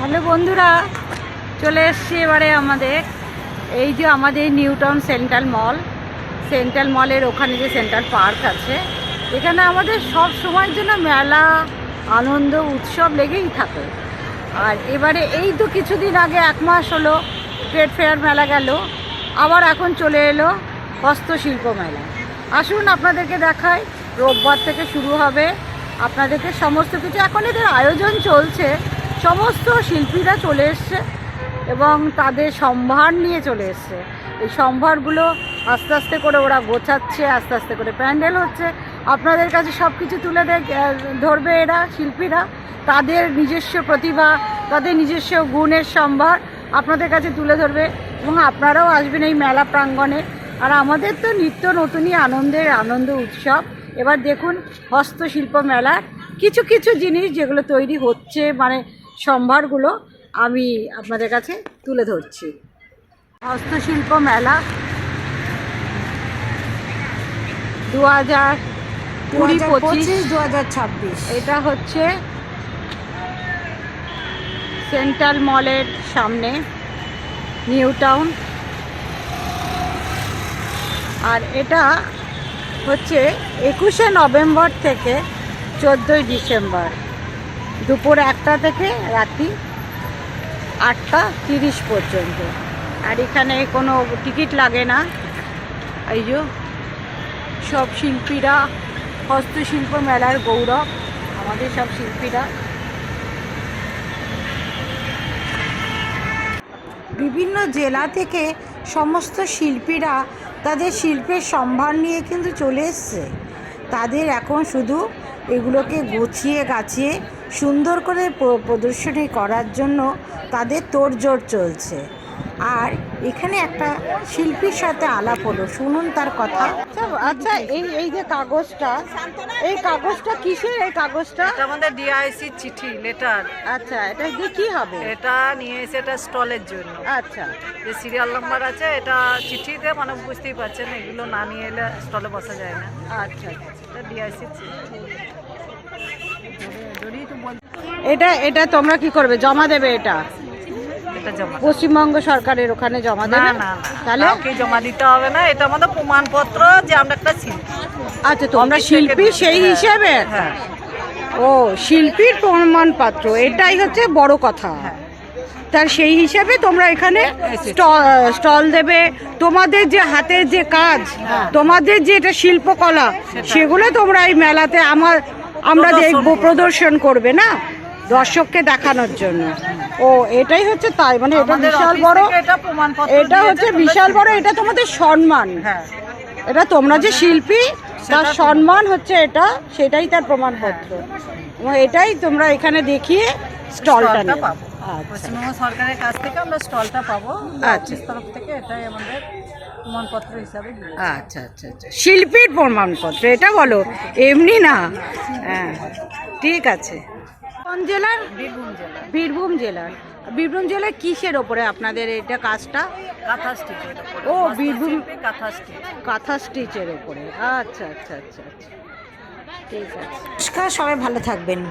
Hello বন্ধুরা, চলে এসছি এবারে আমাদের, এই যে আমাদের New Town Central Mall. Central মলের ওখানে যে সেন্ট্রাল পার্ক আছে, এখানে আমাদের সব সময়ের জন্য মেলা, আনন্দ, উৎসব লেগেই থাকে। আর এবারে এই তো কিছুদিন আগে, এক মাস হলো ট্রেড ফেয়ার মেলা গেল, আবার এখন চলে এলো হস্তশিল্প মেলা। আসুন আপনাদেরকে দেখাই, রোববার থেকে শুরু হবে। আপনাদেরকে সমস্ত কিছু, এখন এদের আয়োজন চলছে। সমস্ত শিল্পীরা চলে এসছে এবং তাদের সম্ভার নিয়ে চলে এসছে। এই সম্ভারগুলো আস্তে আস্তে করে ওরা গোছাচ্ছে, আস্তে আস্তে করে প্যান্ডেল হচ্ছে। আপনাদের কাছে সব কিছু তুলে ধরবে এরা, শিল্পীরা। তাদের নিজস্ব প্রতিভা, তাদের নিজস্ব গুণের সম্ভার আপনাদের কাছে তুলে ধরবে এবং আপনারাও আসবেন এই মেলা প্রাঙ্গণে। আর আমাদের তো নিত্য নতুনই আনন্দের আনন্দ উৎসব। এবার দেখুন হস্তশিল্প মেলার কিছু কিছু জিনিস যেগুলো তৈরি হচ্ছে। মানে সম্ভারগুলো আমি আপনাদের কাছে তুলে ধরছি। হস্তশিল্প মেলা দু হাজার কুড়ি পঁচিশ দু হাজার ছাব্বিশ। এটা হচ্ছে সেন্ট্রাল মলের সামনে নিউ টাউন। আর এটা হচ্ছে একুশে নভেম্বর থেকে চোদ্দোই ডিসেম্বর। দুপুর একটা থেকে রাত্রি আটটা তিরিশ পর্যন্ত। আর এখানে কোনো টিকিট লাগে না। এই যে সব শিল্পীরা, হস্তশিল্প মেলার গৌরব, আমাদের সব শিল্পীরা। বিভিন্ন জেলা থেকে সমস্ত শিল্পীরা তাদের শিল্পের সম্ভার নিয়ে কিন্তু চলে এসছে। তাদের এখন শুধু এগুলোকে গুছিয়ে গাছিয়ে সুন্দর করে প্রদর্শনী করার জন্য তাদের তোড়জোড় চলছে। আর এখানে একটা শিল্পীর সাথে আলাপ হলো। শুনুন তার কথা। আচ্ছা আচ্ছা এই এই যে কাগজটা এই কাগজটা কিসের এই কাগজটা? এটা আমাদের ডিআইসি চিঠি লেটার আচ্ছা এটা দিয়ে কি হবে? এটা নিয়ে এসে এটা স্টলের জন্য। আচ্ছা। যে সিরিয়াল নাম্বার আছে এটা চিঠিতে মানে বুঝতেই পারছেন এগুলো না নিয়ে এলে স্টলে বসা যায় না। আচ্ছা এটা ডিআইসি এটা এটা তোমরা কি করবে? জমা দেবে এটা? পশ্চিমবঙ্গ সরকারের ওখানে জমা দেবে? না না তাহলে? জমা দিতে হবে না এটা আমাদের প্রমাণপত্র যে আমরা একটা শিল্পী। আচ্ছা তোমরা শিল্পী সেই হিসেবে? হ্যাঁ। ও শিল্পীর প্রমাণপত্র এটাই হচ্ছে বড় কথা। তার সেই হিসাবে তোমরা এখানে স্টল দেবে। তোমাদের যে হাতের যে কাজ হ্যাঁ। তোমাদের যে এটা শিল্পকলা সেগুলো তোমরা এই মেলাতে আমার আমরা দেখব প্রদর্শন করবে না? দর্শককে দেখানোর জন্য। ও এটাই হচ্ছে তাই মানে এটা বিশাল বড় এটা হচ্ছে বিশাল বড় এটা তোমাদের সম্মান। হ্যাঁ। এটা তোমরা যে শিল্পী তার সম্মান হচ্ছে এটা সেটাই তার প্রমাণপত্র। এবং এটাই তোমরা এখানে দেখিয়ে স্টলটা পাবো। আচ্ছা। পশ্চিমবঙ্গ সরকারের কাছ থেকে আমরা স্টলটা পাবো। আচ্ছা। অফিস তরফ থেকে এটাই আমাদের প্রমাণপত্র হিসাবে আচ্ছা আচ্ছা আচ্ছা। শিল্পীর প্রমাণপত্র এটা বলো এমনি না? হ্যাঁ। ঠিক আছে। কোন জেলার? বীরভূম জেলা বীরভূম জেলার। বীরভূম জেলায় কিসের ওপরে আপনাদের এটা কাজটা? কাঁথা স্টিচের ও, বীরভূম- কাঁথা স্টিচ। কাঁথা স্টিচের ওপরে। আচ্ছা আচ্ছা আচ্ছা আচ্ছা। ঠিক আছে। নমস্কার সবাই ভালো থাকবেন।